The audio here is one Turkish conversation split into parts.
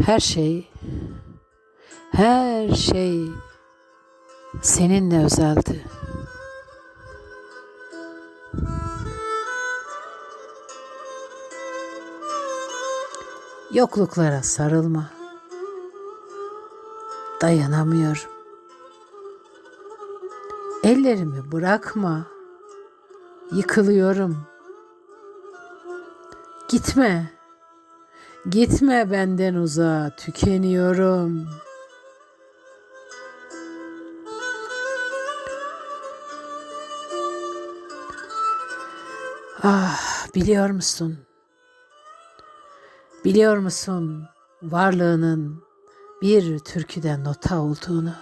Her şey, her şey seninle özeldi. Yokluklara sarılma. Dayanamıyorum. Ellerimi bırakma. Yıkılıyorum. Gitme. Gitme benden uzağa. Tükeniyorum. Ah, biliyor musun? Biliyor musun varlığının bir türküde nota olduğunu?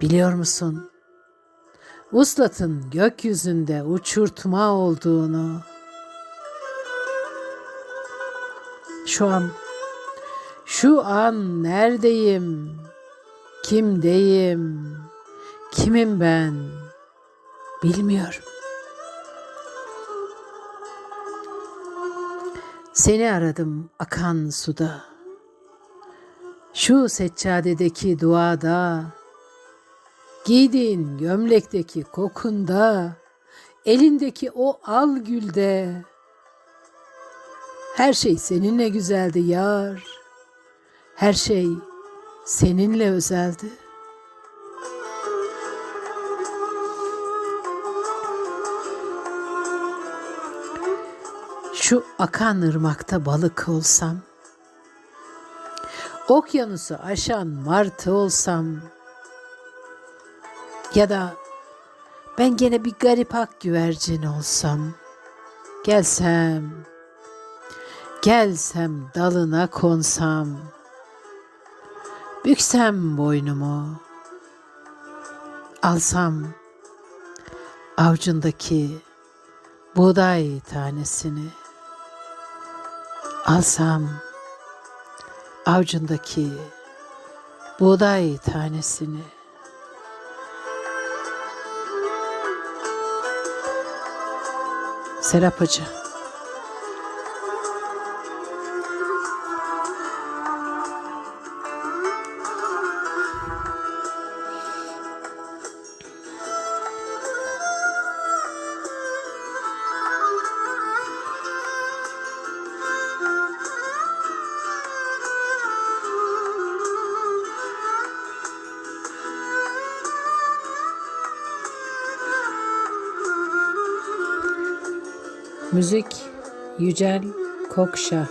Biliyor musun? Vuslatın gökyüzünde uçurtma olduğunu. Şu an, şu an neredeyim? Kimdeyim? Kimim ben? Bilmiyorum. Seni aradım akan suda. Şu seccadedeki duada, giydiğin gömlekteki kokunda, elindeki o al gülde. Her şey seninle güzeldi yar. Her şey seninle özeldi. Şu akan ırmakta balık olsam, okyanusu aşan martı olsam ya da ben gene bir garip ak güvercin olsam, gelsem, gelsem dalına konsam, büksem boynumu, alsam avcundaki buğday tanesini, alsam avcundaki buğday tanesini. Serap Hoca Müzik Yücel Kokşa